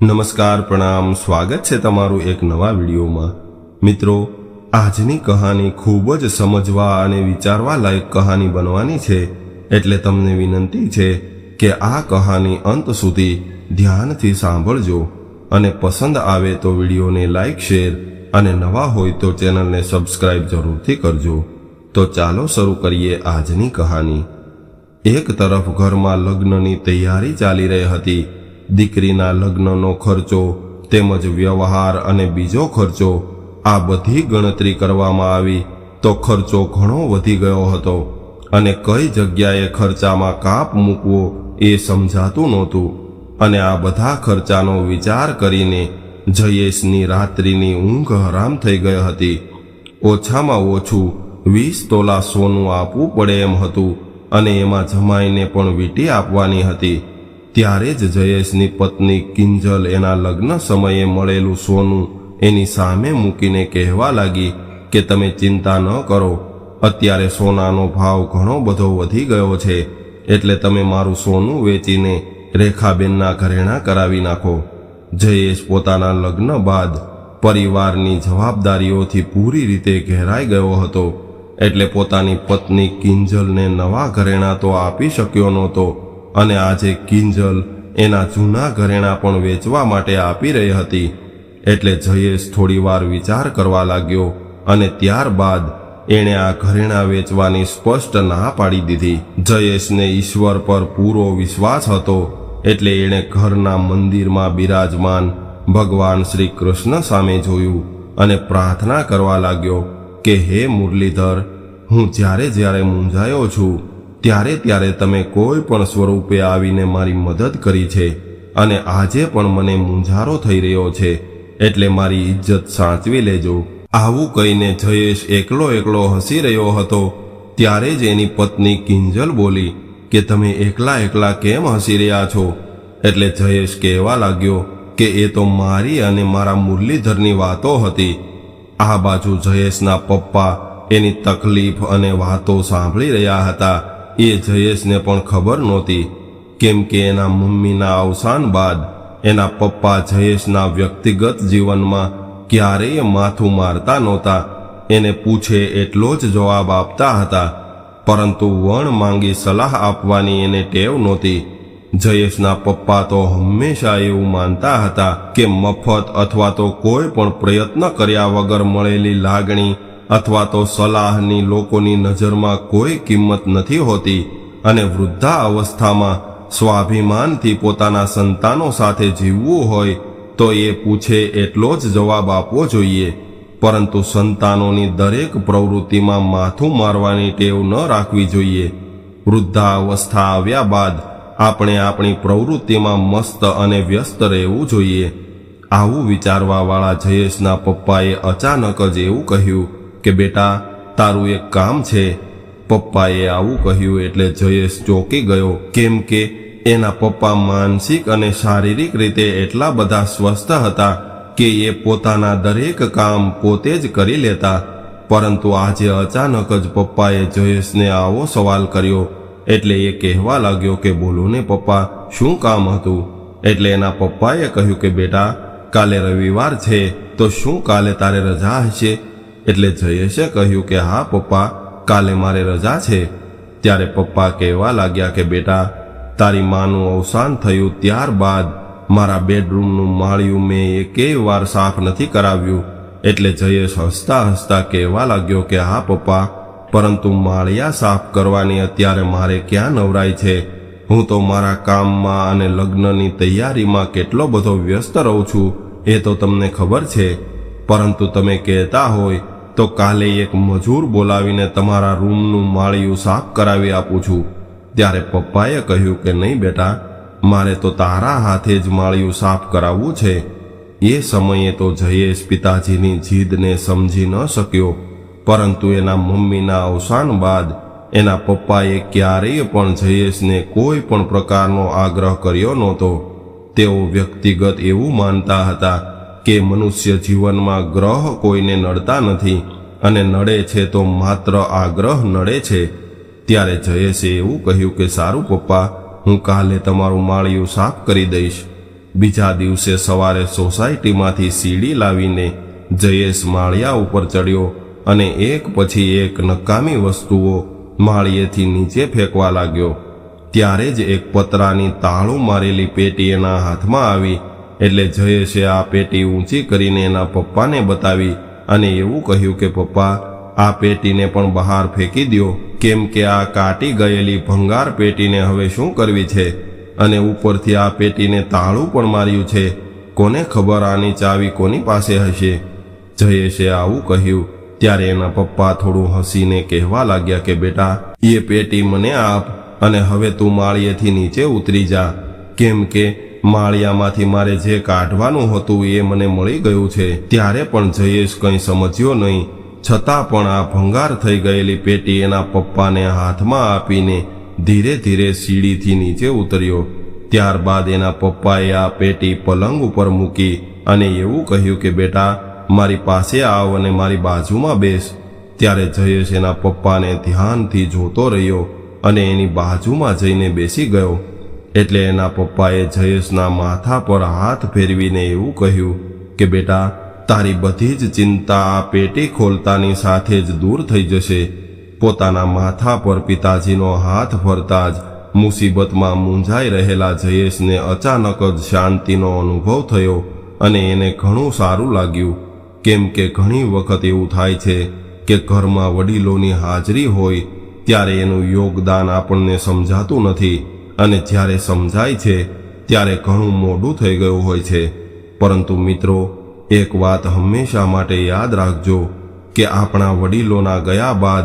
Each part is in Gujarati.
નમસ્કાર, પ્રણામ, સ્વાગત છે તમારું એક નવા વિડીયોમાં. મિત્રો, આજની કહાની ખૂબ જ સમજવા અને વિચારવા લાયક કહાની બનવાની છે. એટલે તમને વિનંતી છે કે આ કહાની અંત સુધી ધ્યાનથી સાંભળજો અને પસંદ આવે તો વિડીયોને લાઈક, શેર અને નવા હોય તો ચેનલને સબસ્ક્રાઇબ જરૂરથી કરજો. તો ચાલો શરૂ કરીએ આજની કહાની. એક તરફ ઘરમાં લગ્નની તૈયારી ચાલી રહી હતી દીકરીના લગ્નનો ખર્ચો તેમજ વ્યવહાર અને બીજો ખર્ચો આ બધી ગણતરી કરવામાં આવી તો ખર્ચો ઘણો વધી ગયો હતો અને કઈ જગ્યાએ ખર્ચામાં કાપ મૂકવો એ સમજાતું નહોતું. અને આ બધા ખર્ચાનો વિચાર કરીને જયેશની રાત્રિની ઊંઘ હરામ થઈ ગઈ હતી. ઓછામાં ઓછું વીસ તોલા સોનું આપવું પડે એમ હતું અને એમાં જમાઈને પણ વીંટી આપવાની હતી. ત્યારે જ જયેશની પત્ની કિંજલ એના લગ્ન સમયે મળેલું સોનું એની સામે મૂકીને કહેવા લાગી કે તમે ચિંતા ન કરો, અત્યારે સોનાનો ભાવ ઘણો બધો વધી ગયો છે, એટલે તમે મારું સોનું વેચીને રેખાબેનના ઘરેણાં કરાવી નાખો. જયેશ પોતાના લગ્ન બાદ પરિવારની જવાબદારીઓથી પૂરી રીતે ઘેરાઈ ગયો હતો, એટલે પોતાની પત્ની કિંજલને નવા ઘરેણાં તો આપી શક્યો નહોતો અને આજે કિંજલ એના જૂના ઘરેણાં પણ વેચવા માટે આપી રહી હતી. એટલે જયેશ થોડીવાર વિચાર કરવા લાગ્યો અને ત્યારબાદ એણે આ ઘરેણાં વેચવાની સ્પષ્ટ ના પાડી દીધી. જયેશને ઈશ્વર પર પૂરો વિશ્વાસ હતો, એટલે એણે ઘરના મંદિરમાં બિરાજમાન ભગવાન શ્રી કૃષ્ણ સામે જોયું અને પ્રાર્થના કરવા લાગ્યો કે, હે મુરલીધર, હું જ્યારે જ્યારે મૂંઝાયો છું ત્યારે ત્યારે તમે કોઈ પણ સ્વરૂપે આવીને મારી મદદ કરી છે અને આજે પણ મને મૂંઝારો થઈ રહ્યો છે, એટલે મારી ઇજ્જત સાચવી લેજો. આવું કહીને જયેશ એકલો એકલો હસી રહ્યો હતો, ત્યારે જ એની પત્ની કિંજલ બોલી કે તમે એકલા એકલા કેમ હસી રહ્યા છો? એટલે જયેશ કહેવા લાગ્યો કે એ તો મારી અને મારા મુરલીધરની વાતો હતી. આ બાજુ જયેશના પપ્પા એની તકલીફ અને વાતો સાંભળી રહ્યા હતા. એ જયેશને પણ ખબર નહોતી. કેમ કે એના મમ્મીના અવસાન બાદ એના પપ્પા જયેશના વ્યક્તિગત જીવનમાં ક્યારેય માથું મારતા નહોતા. એને પૂછે એટલો જ જવાબ આપતા હતા. પરંતુ વણ માંગી સલાહ આપવાની એને ટેવ નહોતી. જયેશના પપ્પા તો હંમેશા એવું માનતા હતા કે મફત અથવા તો કોઈ પણ પ્રયત્ન કર્યા વગર મળેલી લાગણી અથવા તો સલાહની લોકોની નજરમાં કોઈ કિંમત નથી હોતી અને વૃદ્ધા અવસ્થામાં સ્વાભિમાનથી પોતાના સંતાનો સાથે જીવવું હોય તો એ પૂછે એટલો જ જવાબ આપવો જોઈએ. પરંતુ સંતાનોની દરેક પ્રવૃત્તિમાં માથું મારવાની ટેવ ન રાખવી જોઈએ. વૃદ્ધા અવસ્થા આવ્યા બાદ આપણે આપણી પ્રવૃત્તિમાં મસ્ત અને વ્યસ્ત રહેવું જોઈએ. આવું વિચારવાવાળા જયેશના પપ્પાએ અચાનક જ એવું કહ્યું કે બેટા, તારું એક કામ છે. પપ્પાએ આવું કહ્યું એટલે જયેશ ચોંકી ગયો, કેમ કે એના પપ્પા માનસિક અને શારીરિક રીતે એટલા બધા સ્વસ્થ હતા કે એ પોતાના દરેક કામ પોતે જ કરી લેતા. પરંતુ આજે અચાનક જ પપ્પાએ જયેશને આવો સવાલ કર્યો, એટલે એ કહેવા લાગ્યો કે, બોલો ને પપ્પા, શું કામ હતું? એટલે એના પપ્પાએ કહ્યું કે, બેટા, કાલે રવિવાર છે, તો શું કાલે તારે રજા હશે? એટલે જયેશે કહ્યું કે, હા, પપ્પા, કાલે મારે રજા છે. ત્યારે પપ્પા કહેવા લાગ્યા કે, બેટા, તારી માનું અવસાન થયું ત્યારબાદ મારા બેડરૂમનું માળિયું મેં એકેય વાર સાફ નથી કરાવ્યું. એટલે જયેશ હસતા હસતા કહેવા લાગ્યો કે, હા, પપ્પા, પરંતુ માળિયા સાફ કરવાની અત્યારે મારે ક્યાં નવરાય છે? હું તો મારા કામમાં અને લગ્નની તૈયારીમાં કેટલો બધો વ્યસ્ત રહું છું, એ તો તમને ખબર છે. પરંતુ તમે કહેતા હોય તો કાલે એક મજૂર બોલાવીને તમારા રૂમનું માળિયું સાફ કરાવી આપું છું. ત્યારે પપ્પાએ કહ્યું કે, નહીં બેટા, મારે તો તારા હાથે જ માળિયું સાફ કરાવવું છે. એ સમયે તો જયેશ પિતાજીની જીદને સમજી ન શક્યો. પરંતુ એના મમ્મીના અવસાન બાદ એના પપ્પાએ ક્યારેય પણ જયેશને કોઈ પણ પ્રકારનો આગ્રહ કર્યો નહોતો. તેઓ વ્યક્તિગત એવું માનતા હતા કે મનુષ્ય જીવનમાં ગ્રહ કોઈને નડતા નથી અને નડે છે તો માત્ર આ ગ્રહ નડે છે. ત્યારે જયેશે એવું કહ્યું કે, સારું પપ્પા, હું કાલે તમારું માળિયું સાફ કરી દઈશ. બીજા દિવસે સવારે સોસાયટીમાંથી સીડી લાવીને જયેશ માળિયા ઉપર ચડ્યો અને એક પછી એક નકામી વસ્તુઓ માળિયેથી નીચે ફેંકવા લાગ્યો. ત્યારે જ એક પતરાની તાળું મારેલી પેટી એના હાથમાં આવી એટલે જયેશે આ પેટી ઊંચી કરીને એના પપ્પાને બતાવી અને એવું કહ્યું કે, પપ્પા, આ પેટીને પણ બહાર ફેંકી દ્યો. કેમ કે આ કાટી ગયેલી ભંગાર પેટીને હવે શું કરવી છે? અને ઉપરથી આ પેટીને તાળું પણ માર્યું છે. કોને ખબર આની ચાવી કોની પાસે હશે? જયેશે આવું કહ્યું. ત્યારે એના પપ્પા થોડું હસીને કહેવા લાગ્યા કે, બેટા એ પેટી મને આપ અને હવે તું માળીએથી નીચે ઉતરી જા. કેમ કે માળિયામાંથી મારે જે કાઢવાનું હતું એ મને મળી ગયું છે. ત્યારે પણ જયેશ કંઈ સમજ્યો નહીં. છતાં પણ આ ભંગાર થઈ ગયેલી પેટી એના પપ્પાને હાથમાં આપીને ધીરે ધીરે સીડીથી નીચે ઉતર્યો. ત્યારબાદ એના પપ્પાએ આ પેટી પલંગ ઉપર મૂકી અને એવું કહ્યું કે, બેટા, મારી પાસે આવ અને મારી બાજુમાં બેસ. ત્યારે જયેશ એના પપ્પાને ધ્યાનથી જોતો રહ્યો અને એની બાજુમાં જઈને બેસી ગયો. એટલે એના પપ્પાએ જયેશના માથા પર હાથ ફેરવીને એવું કહ્યું કે, બેટા, તારી બધી જ ચિંતા આ પેટી ખોલતાની સાથે જ દૂર થઈ જશે. પોતાના માથા પર પિતાજીનો હાથ ફરતા જ મુસીબતમાં મૂંઝાઈ રહેલા જયેશને અચાનક જ શાંતિનો અનુભવ થયો અને એને ઘણું સારું લાગ્યું. કેમ કે ઘણી વખત એવું થાય છે કે ઘરમાં વડીલોની હાજરી હોય ત્યારે એનું યોગદાન આપણને સમજાતું નથી. અને જ્યારે સમજાય છે, ત્યારે ઘણું મોડું થઈ ગયું હોય છે. પરંતુ મિત્રો, એક વાત હંમેશા માટે યાદ રાખજો કે આપણા વડીલોના ગયા બાદ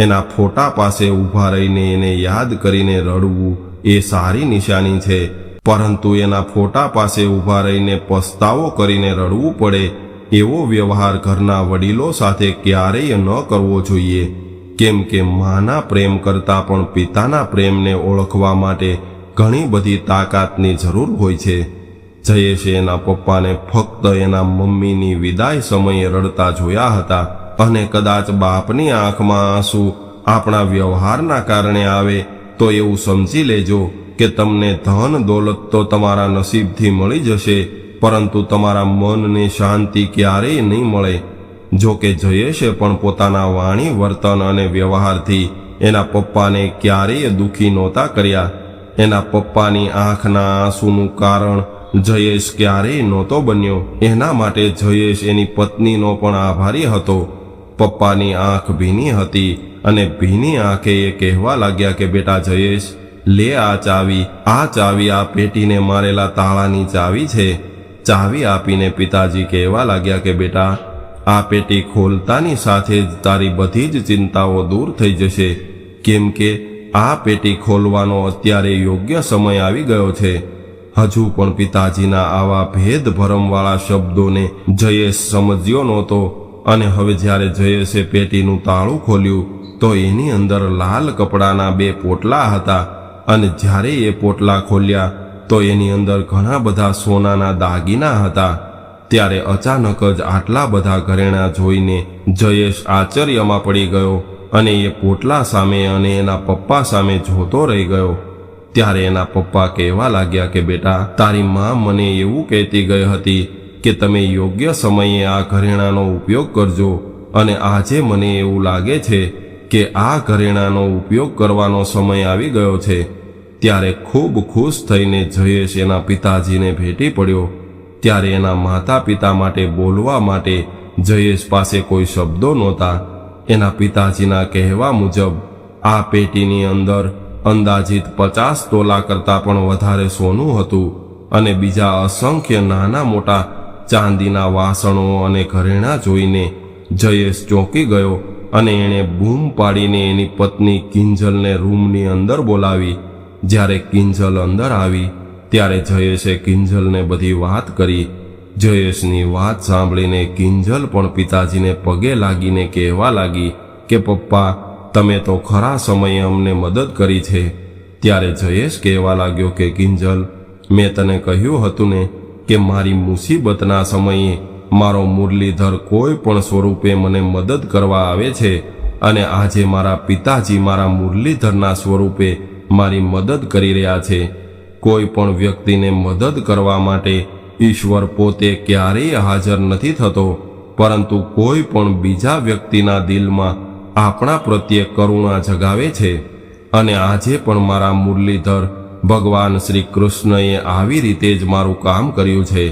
એના ફોટા પાસે ઊભા રહીને એને યાદ કરીને રડવું એ સારી નિશાની છે. પરંતુ એના ફોટા પાસે ઊભા રહીને પસ્તાવો કરીને રડવું પડે એવો વ્યવહાર ઘરના વડીલો સાથે ક્યારેય ન કરવો જોઈએ. કેમ કે માના પ્રેમ કરતાં પણ પિતાના પ્રેમને ઓળખવા માટે ઘણી બધી તાકાતની જરૂર હોય છે. જયેશે એના પપ્પાને ફક્ત એના મમ્મીની વિદાય સમયે રડતા જોયા હતા અને કદાચ બાપની આંખમાં આંસુ આપણા વ્યવહારના કારણે આવે તો એવું સમજી લેજો કે તમને ધન દોલત તો તમારા નસીબથી મળી જશે, પરંતુ તમારા મનને શાંતિ ક્યારેય નહીં મળે. જો કે જયેશે પણ પોતાના વાણી, વર્તન અને વ્યવહારથી એના પપ્પાને ક્યારેય દુઃખી નહોતા કર્યા. એના પપ્પાની આંખના આંસુનું કારણ જયેશ ક્યારેય નહોતો બન્યો. એના માટે જયેશ એની પત્નીનો પણ આભારી હતો. પપ્પાની આંખ ભીની હતી અને ભીની આંખે એ કહેવા લાગ્યા કે, બેટા જયેશ, લે આ ચાવી. આ ચાવી આ પેટીને મારેલા તાળાની ચાવી છે. ચાવી આપીને પિતાજી કહેવા લાગ્યા કે, બેટા આ પેટી ખોલતાની સાથે જ તારી બધી જ ચિંતાઓ દૂર થઈ જશે. કેમ કે આ પેટી ખોલવાનો અત્યારે યોગ્ય સમય આવી ગયો છે. હજુ પણ પિતાજીના આવા ભેદ ભરમવાળા શબ્દોને જયેશ સમજ્યો નહોતો અને હવે જ્યારે જયેશે પેટીનું તાળું ખોલ્યું, તો એની અંદર લાલ કપડાના બે પોટલા હતા અને જ્યારે એ પોટલા ખોલ્યા, તો એની અંદર ઘણા બધા સોનાના દાગીના હતા. ત્યારે અચાનક જ આટલા બધા ઘરેણા જોઈને જયેશ આશ્ચર્યમાં પડી ગયો અને એ પોટલા સામે અને એના પપ્પા સામે જોતો રહી ગયો. ત્યારે એના પપ્પા કહેવા લાગ્યા કે, બેટા, તારી મા મને એવું કહેતી ગઈ હતી કે તમે યોગ્ય સમયે આ ઘરેણાનો ઉપયોગ કરજો અને આજે મને એવું લાગે છે કે આ ઘરેણાનો ઉપયોગ કરવાનો સમય આવી ગયો છે. ત્યારે ખૂબ ખુશ થઈને જયેશ એના પિતાજીને ભેટી પડ્યો. ત્યારે એના માતા પિતા માટે બોલવા માટે જયેશ પાસે કોઈ શબ્દો નહોતા. એના પિતાજીના કહેવા મુજબ, આ પેટીની અંદર અંદાજિત પચાસ તોલા કરતાં પણ વધારે સોનું હતું અને બીજા અસંખ્ય નાના મોટા ચાંદીના વાસણો અને ઘરેણાં જોઈને જયેશ ચોંકી ગયો અને એણે બૂમ પાડીને એની પત્ની કિંજલને રૂમની અંદર બોલાવી. જ્યારે કિંજલ અંદર આવી ત્યારે જયેશે કિંજલને બધી વાત કરી. જયેશની વાત સાંભળીને કિંજલ પણ પિતાજીને પગે લાગીને કહેવા લાગી કે, પપ્પા, તમે તો ખરા સમયે અમને મદદ કરી છે. ત્યારે જયેશ કહેવા લાગ્યો કે, કિંજલ, મેં તને કહ્યું હતું ને કે મારી મુસીબતના સમયે મારો મુરલીધર કોઈ પણ સ્વરૂપે મને મદદ કરવા આવે છે અને આજે મારા પિતાજી મારા મુરલીધરના સ્વરૂપે મારી મદદ કરી રહ્યા છે. કોઈ પણ વ્યક્તિને મદદ કરવા માટે ઈશ્વર પોતે ક્યારેય હાજર નથી થતો, પરંતુ કોઈ પણ બીજા વ્યક્તિના દિલમાં આપણા પ્રત્યે કરુણા જગાવે છે. અને આજે પણ મારા મુરલીધર ભગવાન શ્રી કૃષ્ણએ આવી રીતે જ મારું કામ કર્યું છે.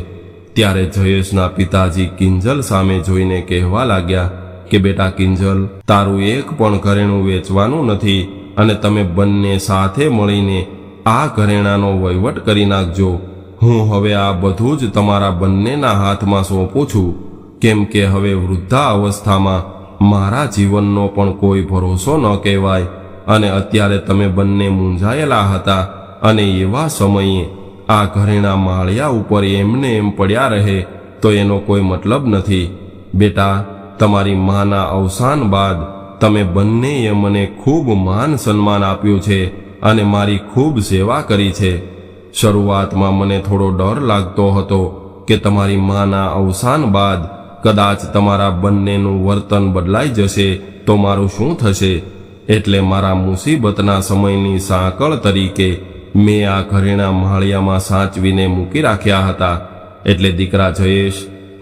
ત્યારે જયેશના પિતાજી કિંજલ સામે જોઈને કહેવા લાગ્યા કે, બેટા કિંજલ, તારું એક પણ ઘરેણું વેચવાનું નથી અને તમે બંને સાથે મળીને આ ઘરેણાનો વહીવટ કરી નાખજો. હું હવે આ બધું જ તમારા બંનેના હાથમાં સોંપું છું. કેમ કે હવે વૃદ્ધા અવસ્થામાં મારા જીવનનો પણ કોઈ ભરોસો ન કહેવાય. અને અત્યારે તમે બંને મૂંઝાયેલા હતા અને એવા સમયે આ ઘરેણા માળિયા ઉપર એમને એમ પડ્યા રહે, તો એનો કોઈ મતલબ નથી. બેટા, તમારી માના અવસાન બાદ તમે બંનેએ મને ખૂબ માન સન્માન આપ્યું છે. અને મારી ખૂબ સેવા કરી છે. શરૂઆતમાં મને થોડો ડર લાગતો હતો કે તમારી માના અવસાન બાદ કદાચ તમારા બંનેનું વર્તન બદલાઈ જશે તો મારું શું થશે? એટલે મારા મુસીબતના સમયની સાંકળ તરીકે મેં આ ઘરેણા માળિયામાં સાચવીને મૂકી રાખ્યા હતા. એટલે દીકરા જયેશ,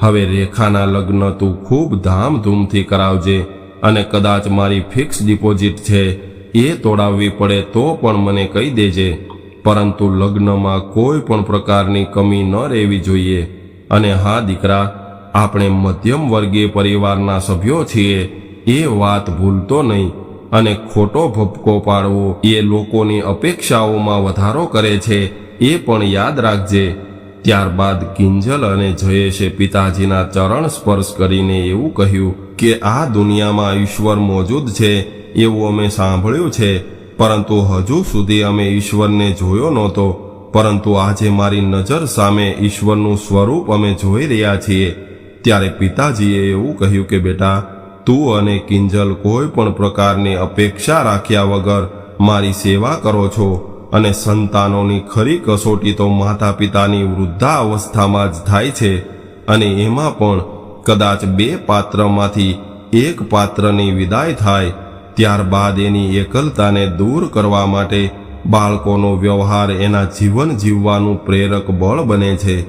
હવે રેખાના લગ્ન તું ખૂબ ધામધૂમથી કરાવજે અને કદાચ મારી ફિક્સ ડિપોઝિટ છે એ તોડાવવી પડે તો પણ મને કહી દેજે. પરંતુ લગ્નમાં કોઈ પણ પ્રકારની કમી ન રહેવી જોઈએ. અને હા, દીકરા, આપણે મધ્યમ વર્ગીય પરિવારના સભ્યો છીએ. એ વાત ભૂલતો નહીં. અને ખોટો ભપકો પાડવો એ લોકોની અપેક્ષાઓમાં વધારો કરે છે, એ પણ યાદ રાખજે. ત્યારબાદ કિંજલ અને જયેશે પિતાજીના ચરણ સ્પર્શ કરીને એવું કહ્યું કે, આ દુનિયામાં ઈશ્વર મોજૂદ છે. એવું અમે સાંભળ્યું છે. પરંતુ હજુ સુધી અમે ઈશ્વરને જોયો નહોતો. પરંતુ આજે મારી નજર સામે ઈશ્વરનું સ્વરૂપ અમે જોઈ રહ્યા છીએ. ત્યારે પિતાજીએ એવું કહ્યું કે, બેટા, તું અને કિંજલ કોઈ પણ પ્રકારની અપેક્ષા રાખ્યા વગર મારી સેવા કરો છો. અને સંતાનોની ખરી કસોટી તો માતા પિતાની વૃદ્ધા અવસ્થામાં જ થાય છે. અને એમાં પણ કદાચ બે પાત્રમાંથી એક પાત્રની વિદાય થાય ત્યારબાદ એની એકલતાને દૂર કરવા માટે બાળકોનો વ્યવહાર એના જીવન જીવવાનું પ્રેરક બળ બને છે.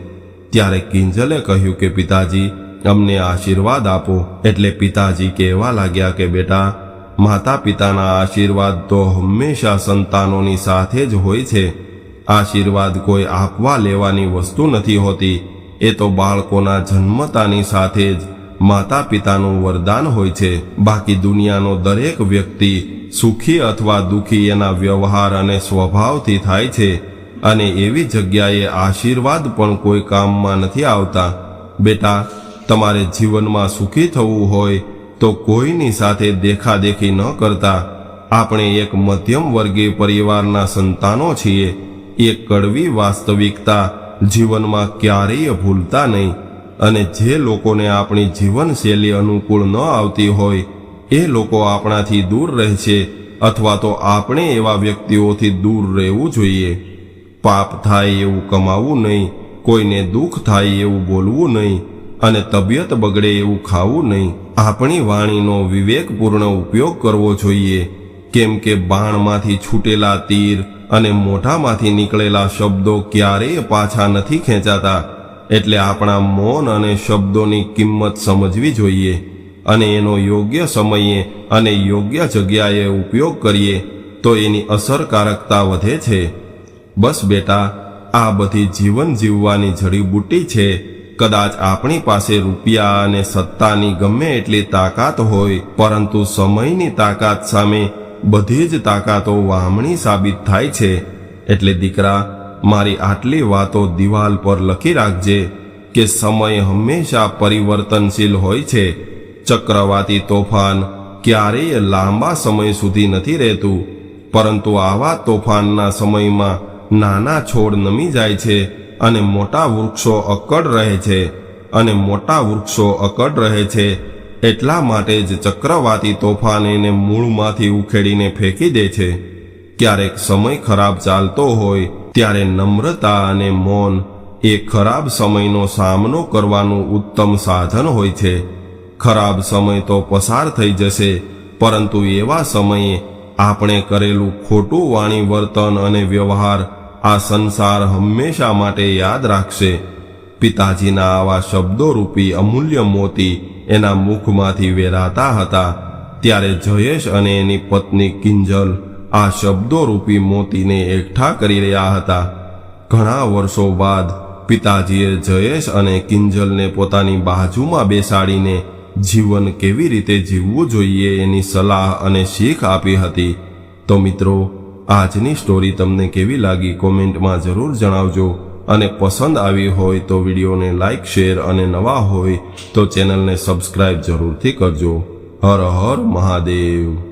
ત્યારે કિંજલે કહ્યું કે, પિતાજી, અમને આશીર્વાદ આપો. એટલે પિતાજી કહેવા લાગ્યા કે, બેટા માતા પિતાના આશીર્વાદ તો હંમેશા સંતાનોની સાથે જ હોય છે. આશીર્વાદ કોઈ આપવા લેવાની વસ્તુ નથી હોતી. એ તો બાળકોના જન્મતાની સાથે જ માતા પિતાનું વરદાન હોય છે. બાકી દુનિયાનો દરેક વ્યક્તિ સુખી અથવા દુઃખી એના વ્યવહાર અને સ્વભાવથી થાય છે અને એવી જગ્યાએ આશીર્વાદ પણ કોઈ કામમાં નથી આવતા. બેટા, તમારે જીવનમાં સુખી થવું હોય તો કોઈની સાથે દેખાદેખી ન કરતા. આપણે એક મધ્યમ વર્ગીય પરિવારના સંતાનો છીએ. એ કડવી વાસ્તવિકતા જીવનમાં ક્યારેય ભૂલતા નહીં. અને જે લોકોને આપણી જીવનશૈલી અનુકૂળ ન આવતી હોય, એ લોકો આપણાથી દૂર રહેશે અથવા તો આપણે એવા વ્યક્તિઓથી દૂર રહેવું જોઈએ. પાપ થાય એવું કમાવું નહીં, કોઈને દુઃખ થાય એવું બોલવું નહીં, અને તબિયત બગડે એવું ખાવું નહીં. આપણી વાણીનો વિવેકપૂર્ણ ઉપયોગ કરવો જોઈએ, કેમ કે બાણમાંથી છૂટેલા તીર અને મોઢામાંથી નીકળેલા શબ્દો ક્યારેય પાછા નથી ખેંચાતા. એટલે આપણા મૌન અને શબ્દોની કિંમત સમજવી જોઈએ અને એનો યોગ્ય સમયે અને યોગ્ય જગ્યાએ ઉપયોગ કરીએ તો એની અસરકારકતા વધે છે. બસ બેટા, આ બધી જીવન જીવવાની જડીબુટ્ટી છે. કદાચ આપણી પાસે રૂપિયા અને સત્તાની ગમે એટલી તાકાત હોય, પરંતુ સમયની તાકાત સામે બધી જ તાકાતો વામણી સાબિત થાય છે. એટલે દીકરા મારી આટલી વાતો દિવાલ પર લખી રાખજે કે સમય હંમેશા પરિવર્તનશીલ હોય છે. ચક્રવાતી તોફાન ક્યારેય લાંબા સમય સુધી નથી રહેતું, પરંતુ આવા તોફાનના સમયમાં નાના છોડ નમી જાય છે અને મોટા વૃક્ષો અકડ રહે છે, અને મોટા વૃક્ષો અકડ રહે છે. એટલા માટે જ ચક્રવાતી તોફાન એને મૂળમાંથી ઉખેડીને ફેંકી દે છે. ક્યારેક સમય ખરાબ ચાલતો હોય ત્યારે નમ્રતા અને મૌન એ ખરાબ સમયનો સામનો કરવાનું ઉત્તમ સાધન હોય છે. ખરાબ સમય તો પસાર થઈ જશે, પરંતુ એવા સમયે આપણે કરેલું ખોટું વાણી વર્તન અને વ્યવહાર આ સંસાર હંમેશા માટે યાદ રાખશે. પિતાજીના આવા શબ્દો રૂપી અમૂલ્ય મોતી એના મુખમાંથી વેરાતા હતા. ત્યારે જયેશ અને એની પત્ની કિંજલ આ શબ્દોરૂપી મોતીને એકઠા કરી રહ્યા હતા. ઘણા વર્ષો બાદ પિતાજીએ જયેશ અને કિંજલને પોતાની બાજુમાં બેસાડીને જીવન કેવી રીતે જીવવું જોઈએ એની સલાહ અને શીખ આપી હતી. તો મિત્રો, આજની સ્ટોરી તમને કેવી લાગી કોમેન્ટમાં જરૂર જણાવજો અને પસંદ આવી હોય તો વિડીયોને લાઇક શેર અને નવા હોય તો ચેનલને સબસ્ક્રાઇબ જરૂરથી કરજો. હર હર મહાદેવ.